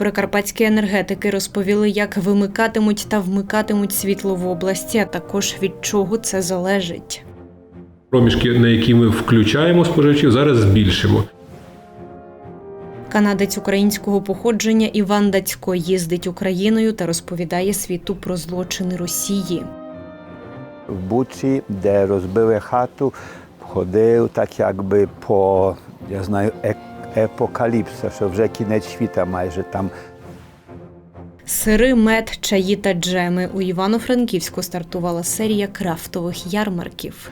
Прикарпатські енергетики розповіли, як вимикатимуть та вмикатимуть світло в області, а також від чого це залежить. Проміжки, на які ми включаємо споживачів, зараз збільшимо. Канадець українського походження Іван Дацько їздить Україною та розповідає світу про злочини Росії. В Бучі, де розбили хату, ходив так якби по, я знаю, ек- епокаліпса, що вже кінець світа майже там. Сири, мед, чаї та джеми. У Івано-Франківську стартувала серія крафтових ярмарків.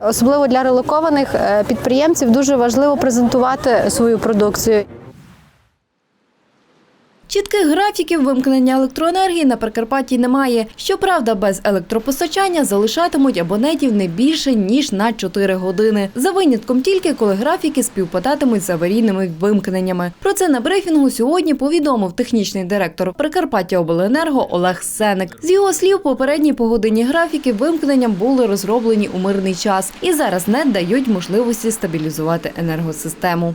Особливо для релокованих е, підприємців дуже важливо презентувати свою продукцію. Чітких графіків вимкнення електроенергії на Прикарпатті немає. Щоправда, без електропостачання залишатимуть абонентів не більше ніж на 4 години. За винятком тільки коли графіки співпадатимуть з аварійними вимкненнями. Про це на брифінгу сьогодні повідомив технічний директор Прикарпаття Обленерго Олег Сеник. З його слів, попередні погодинні графіки вимкненням були розроблені у мирний час і зараз не дають можливості стабілізувати енергосистему.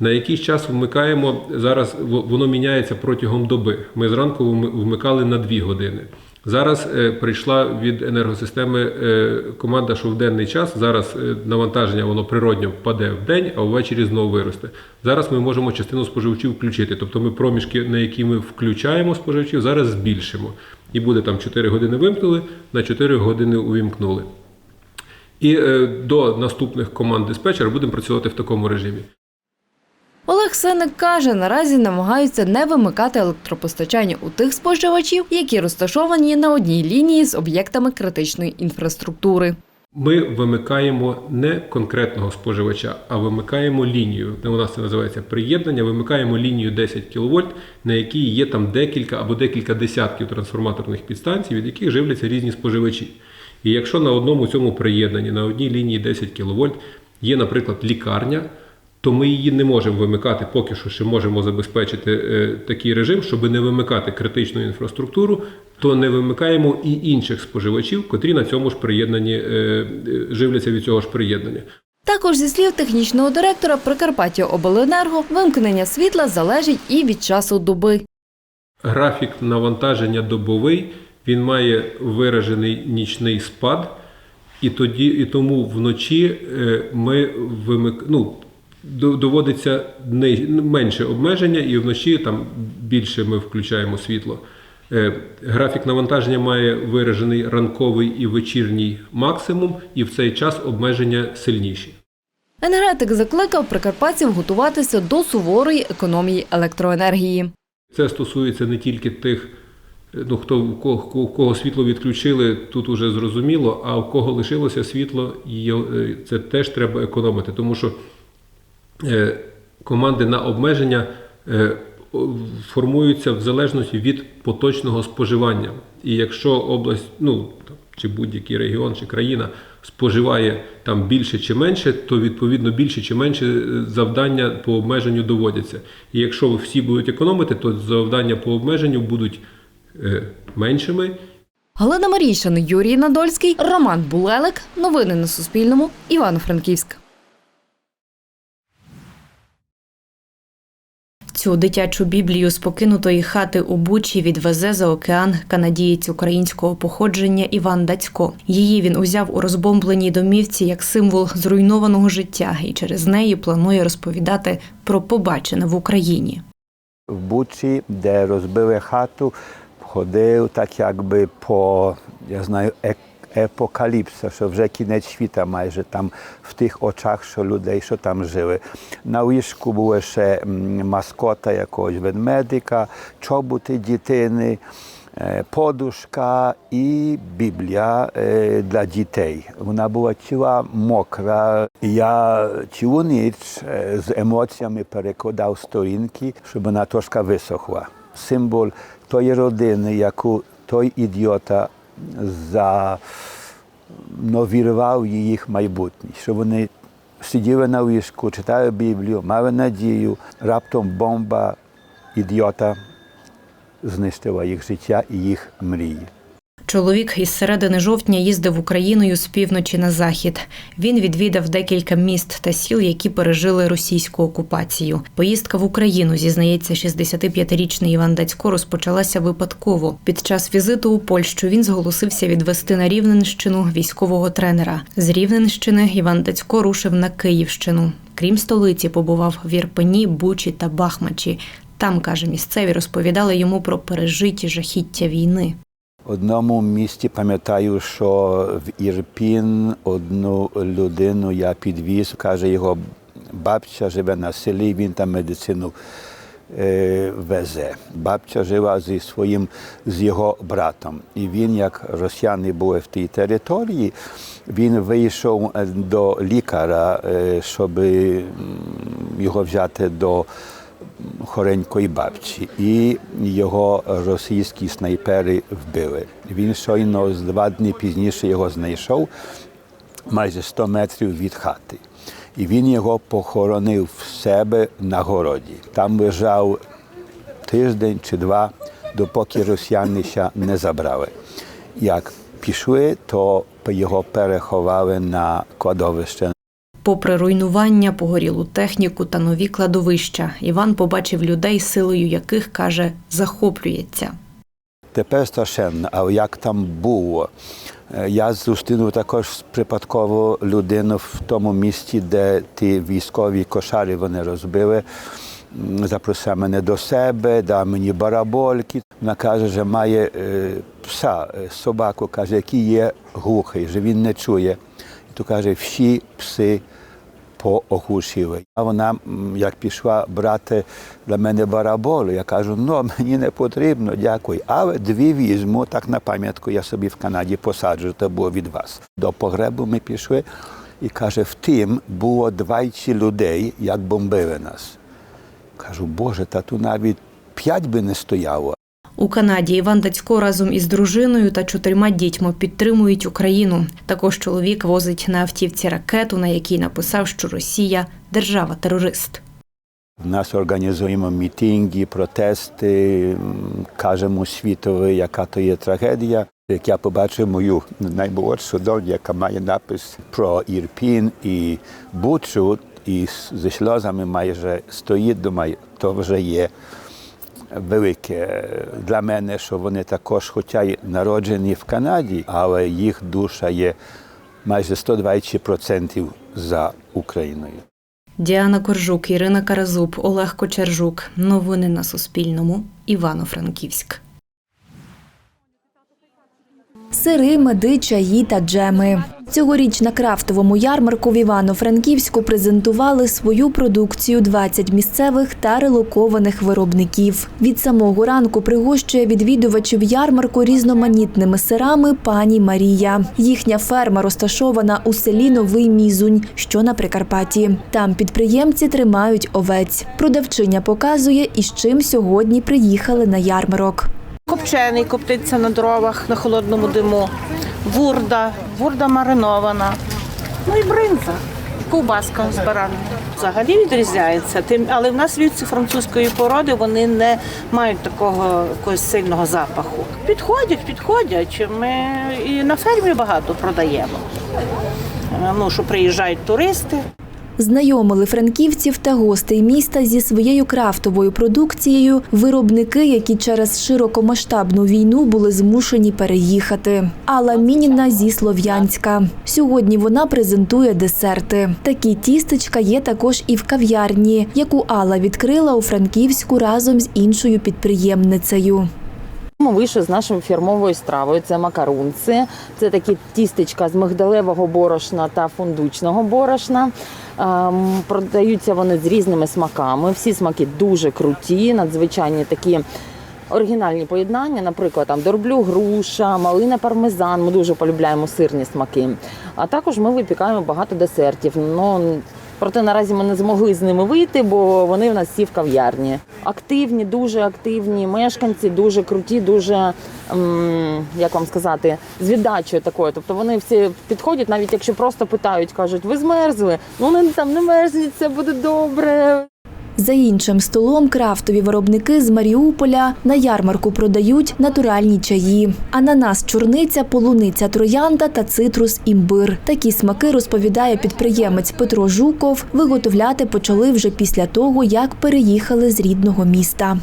На якийсь час вмикаємо зараз, воно міняється протягом доби. Ми зранку вмикали на 2 години. Зараз е, прийшла від енергосистеми е, команда, що в денний час зараз е, навантаження воно природньо впаде в день, а ввечері знову виросте. Зараз ми можемо частину споживачів включити. Тобто ми проміжки, на які ми включаємо споживачів, зараз збільшимо. І буде там 4 години вимкнули, на 4 години увімкнули. І до наступних команд диспетчера будемо працювати в такому режимі. Олег Сеник каже, наразі намагаються не вимикати електропостачання у тих споживачів, які розташовані на одній лінії з об'єктами критичної інфраструктури. Ми вимикаємо не конкретного споживача, а вимикаємо лінію. У нас це називається приєднання. Вимикаємо лінію 10 кВт, на якій є там декілька або декілька десятків трансформаторних підстанцій, від яких живляться різні споживачі. І якщо на одному цьому приєднанні, на одній лінії 10 кВт є, наприклад, лікарня, то ми її не можемо вимикати, поки що ще можемо забезпечити е, такий режим, щоб не вимикати критичну інфраструктуру, то не вимикаємо і інших споживачів, котрі на цьому ж приєднанні е, е, живляться від цього ж приєднання. Також зі слів технічного директора Прикарпаття Обленерго, вимкнення світла залежить і від часу доби. Графік навантаження добовий він має виражений нічний спад, і тоді і тому вночі ми вимик... ну, доводиться менше обмеження, і вночі там більше ми включаємо світло. Е, Графік навантаження має виражений ранковий і вечірній максимум, і в цей час обмеження сильніші. Енергетик закликав прикарпатців готуватися до суворої економії електроенергії. Це стосується не тільки тих, е, ну хто у кого, кого світло відключили, тут уже зрозуміло, а у кого лишилося світло, е, це теж треба економити, тому що команди на обмеження е, формуються в залежності від поточного споживання. І якщо область, ну чи будь-який регіон, чи країна споживає там більше чи менше, то відповідно більше чи менше е, завдання по обмеженню доводяться. І якщо всі будуть економити, то завдання по обмеженню будуть е, меншими, Галина Марійшин, Юрій Надольський, Роман Булелик. Новини на Суспільному. Івано-Франківськ. Цю дитячу біблію з покинутої хати у Бучі відвезе за океан канадієць українського походження Іван Дацько. Її він узяв у розбомбленій домівці як символ зруйнованого життя і через неї планує розповідати про побачене в Україні. В Бучі, де розбили хату, ходив так якби по, я знаю, епокаліпса, що вже кінець світа майже там в тих очах, що людей, жили. На ліжку була ще маскота якогось ведмедика, чоботи дітини. Подушка і Біблія для дітей. Вона була ціла мокра. Я цілу ніч з емоціями перекладав сторінки, щоб вона трошки висохла. Символ тої родини, яку той ідіота за вірвав їх майбутнє, що вони сиділи на ліжку, читали Біблію, мали надію, раптом бомба ідіота знищила їх життя і їх мрії. Чоловік із середини жовтня їздив Україною з півночі на захід. Він відвідав декілька міст та сіл, які пережили російську окупацію. Поїздка в Україну, зізнається 65-річний Іван Дацько, розпочалася випадково. Під час візиту у Польщу він зголосився відвести на Рівненщину військового тренера. З Рівненщини Іван Дацько рушив на Київщину. Крім столиці, побував в Ірпені, Бучі та Бахмачі. Там, каже, місцеві розповідали йому про пережиті жахіття війни. Одному місті пам'ятаю, що в Ірпін одну людину я підвіз, каже, його бабця живе на селі, він там медицину е, везе. Бабця жила зі своїм з його братом. І він, як росіяни були в тій території, він вийшов е, до лікаря, е, щоб його взяти до хоренької бабці, і його російські снайпери вбили. Він щойно з два дні пізніше його знайшов майже 100 метрів від хати. І він його похоронив в себе на городі. Там лежав тиждень чи два, допоки росіяни ще не забрали. Як пішли, то його переховали на кладовище Попри руйнування, погорілу техніку та нові кладовища, Іван побачив людей, силою яких каже, захоплюється. Тепер страшенно, а як там було? Е, Я зустрінув також припадково людину в тому місті, де ті військові кошари вони розбили. Запросив мене до себе, дав мені барабольки. Вона каже, що має е, пса, е, собаку, каже, який є глухий, що він не чує. І то каже, всі пси поохушіли. А вона, як пішла брати для мене бараболи, я кажу, ну мені не потрібно, дякую. Але дві візьму, так на пам'ятку я собі в Канаді посаджу, то було від вас. До погребу ми пішли і каже, втім, було 20 людей, як бомбили нас. Кажу, Боже, та тут навіть п'ять би не стояло. У Канаді Іван Дацько разом із дружиною та чотирма дітьми підтримують Україну. Також чоловік возить на автівці ракету, на якій написав, що Росія держава-терорист. Нас організуємо мітинги, протести, кажемо світові, яка то є трагедія. Як я побачив мою наймолодшу доню, яка має напис про Ірпін і Бучу, і зі сльозами майже стоїть, думаю, то вже є велике для мене, що вони також, хоча й народжені в Канаді, але їх душа є майже 120% за Україною. Діана Коржук, Ірина Каразуб, Олег Кочержук. Новини на Суспільному. Івано-Франківськ. Сири, меди, чаї та джеми. Цьогоріч на крафтовому ярмарку в Івано-Франківську презентували свою продукцію 20 місцевих та релокованих виробників. Від самого ранку пригощує відвідувачів ярмарку різноманітними сирами пані Марія. Їхня ферма розташована у селі Новий Мізунь, що на Прикарпатті. Там підприємці тримають овець. Продавчиня показує, із чим сьогодні приїхали на ярмарок. Копчений коптиться на дровах на холодному диму, вурда, вурда маринована, ну і бринза, ковбаска з бараном. Взагалі відрізняється, тим, але в нас вівці французької породи вони не мають такого якогось сильного запаху. Підходять, підходять. Ми і на фермі багато продаємо. Е, Ну, що приїжджають туристи. Знайомили франківців та гостей міста зі своєю крафтовою продукцією виробники, які через широкомасштабну війну були змушені переїхати. Алла Мініна зі Слов'янська. Сьогодні вона презентує десерти. Такі тістечка є також і в кав'ярні, яку Алла відкрила у Франківську разом з іншою підприємницею. Ми вийшли з нашою фірмовою стравою. Це макарунці, це такі тістечка з мигдалевого борошна та фундучного борошна. Ем, Продаються вони з різними смаками. Всі смаки дуже круті, надзвичайні такі. Оригінальні поєднання, наприклад, там дорблю груша, малина пармезан. Ми дуже полюбляємо сирні смаки. А також ми випікаємо багато десертів. Ну проте наразі ми не змогли з ними вийти, бо вони в нас всі в кав'ярні. Активні, дуже активні мешканці, дуже круті, дуже як вам сказати, з віддачею такою. Тобто вони всі підходять, навіть якщо просто питають, кажуть, ви змерзли? Ну не там не мерзніть, це буде добре. За іншим столом крафтові виробники з Маріуполя на ярмарку продають натуральні чаї: ананас, чорниця, полуниця, троянда та цитрус імбир. Такі смаки розповідає підприємець Петро Жуков. Виготовляти почали вже після того, як переїхали з рідного міста.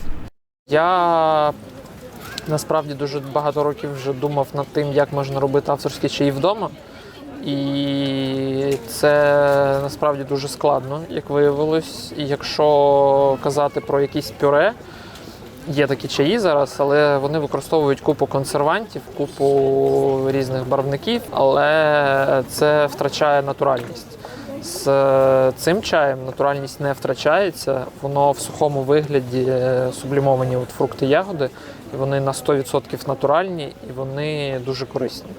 Я насправді дуже багато років вже думав над тим, як можна робити авторські чаї вдома. І це насправді дуже складно, як виявилось. І якщо казати про якісь пюре, є такі чаї зараз, але вони використовують купу консервантів, купу різних барвників, але це втрачає натуральність. З е, цим чаєм натуральність не втрачається, воно в сухому вигляді е, сублімовані от фрукти ягоди, і вони на 100% натуральні і вони дуже корисні.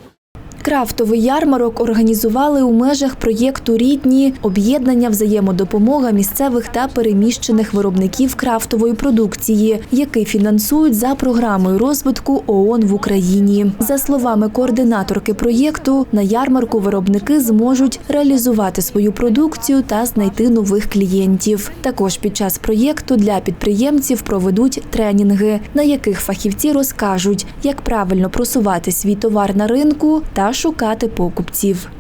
Крафтовий ярмарок організували у межах проєкту Рідні об'єднання взаємодопомога місцевих та переміщених виробників крафтової продукції, який фінансують за програмою розвитку ООН в Україні. За словами координаторки проєкту, на ярмарку виробники зможуть реалізувати свою продукцію та знайти нових клієнтів. Також під час проєкту для підприємців проведуть тренінги, на яких фахівці розкажуть, як правильно просувати свій товар на ринку та шукати покупців.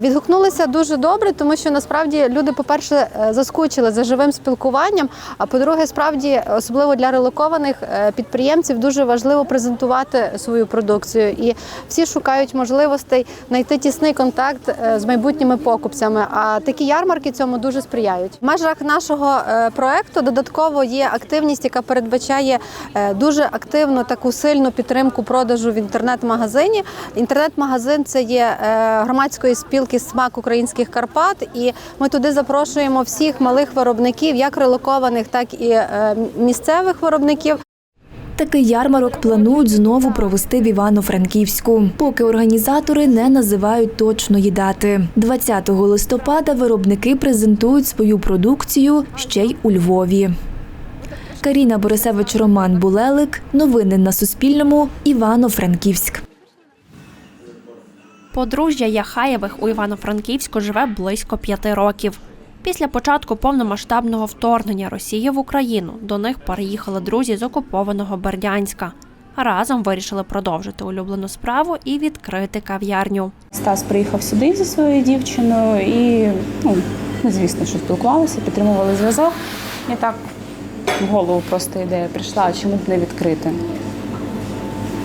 Відгукнулися дуже добре, тому що насправді люди, по-перше, е, заскучили за живим спілкуванням. А по-друге, справді, особливо для релокованих е, підприємців, дуже важливо презентувати свою продукцію. І всі шукають можливостей знайти тісний контакт е, з майбутніми покупцями. А такі ярмарки цьому дуже сприяють. В межах нашого проекту додатково є активність, яка передбачає дуже активну таку сильну підтримку продажу в інтернет-магазині. Інтернет-магазин це є громадської спілки смак українських Карпат, і ми туди запрошуємо всіх малих виробників, як релокованих, так і е, місцевих виробників. Такий ярмарок планують знову провести в Івано-Франківську, поки організатори не називають точної дати. 20 листопада виробники презентують свою продукцію ще й у Львові. Каріна Борисевич, Роман Булелик. Новини на Суспільному. Івано-Франківськ. Подружжя Яхаєвих у Івано-Франківську живе близько п'яти років. Після початку повномасштабного вторгнення Росії в Україну до них переїхали друзі з окупованого Бердянська. Разом вирішили продовжити улюблену справу і відкрити кав'ярню. Стас приїхав сюди зі своєю дівчиною і, ну, звісно, що спілкувалися, підтримували зв'язок. І так в голову просто ідея прийшла, чому б не відкрити?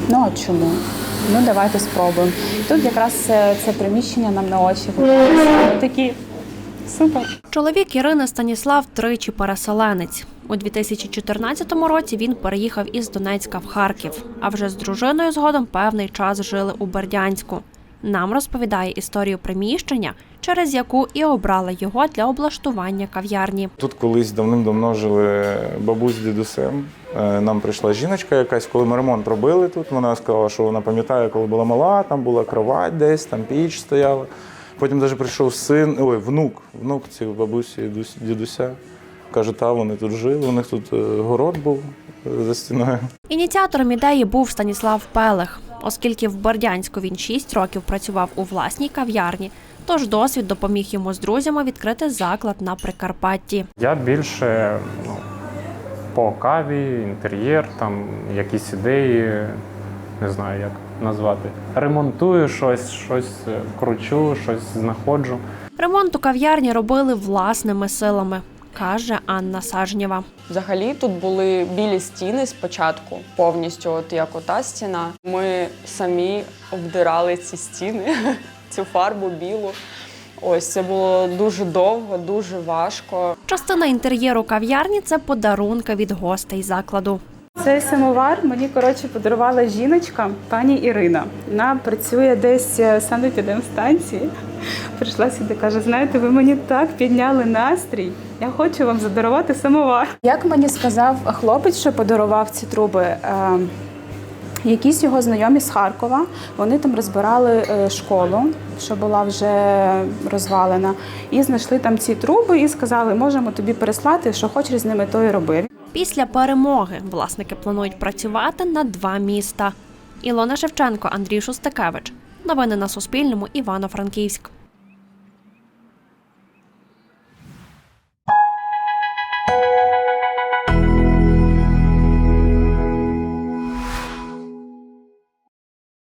Ну а чому? Ну давайте спробуємо. Тут якраз це, це приміщення нам на очі. Такі супер. Чоловік Ірини Станіслав тричі переселенець. У 2014 році він переїхав із Донецька в Харків, а вже з дружиною згодом певний час жили у Бердянську. Нам розповідає історію приміщення, через яку і обрали його для облаштування кав'ярні. Тут колись давним-давно жили бабусь з дідусем. Е, Нам прийшла жіночка якась, коли ми ремонт робили тут. Вона сказала, що вона пам'ятає, коли була мала, там була кровать десь, там піч стояла. Потім навіть прийшов син, ой, внук, внук цієї бабусі дідуся. Каже, та вони тут жили, у них тут е, город був е, за стіною. Ініціатором ідеї був Станіслав Пелех, оскільки в Бердянську він 6 років працював у власній кав'ярні. Тож досвід допоміг йому з друзями відкрити заклад на Прикарпатті. Я більше ну, по каві, інтер'єр, там якісь ідеї, не знаю як назвати. Ремонтую щось, щось е, кручу, щось знаходжу. Ремонт у кав'ярні робили власними силами, каже Анна Сажнєва. Взагалі тут були білі стіни спочатку, повністю, от як ота стіна. Ми самі обдирали ці стіни, цю фарбу білу. Ось це було дуже довго, дуже важко. Частина інтер'єру кав'ярні це подарунки від гостей закладу. Цей самовар мені коротше подарувала жіночка, пані Ірина. Вона працює десь е, санепідемстанції. Прийшла сюди, каже: знаєте, ви мені так підняли настрій. Я хочу вам задарувати самовар. Як мені сказав хлопець, що подарував ці труби. Якісь його знайомі з Харкова, вони там розбирали е, школу, що була вже розвалена, і знайшли там ці труби і сказали, можемо тобі переслати, що хочеш з ними, то і роби. Після перемоги власники планують працювати на два міста. Ілона Шевченко, Андрій Шустакевич. Новини на Суспільному. Івано-Франківськ.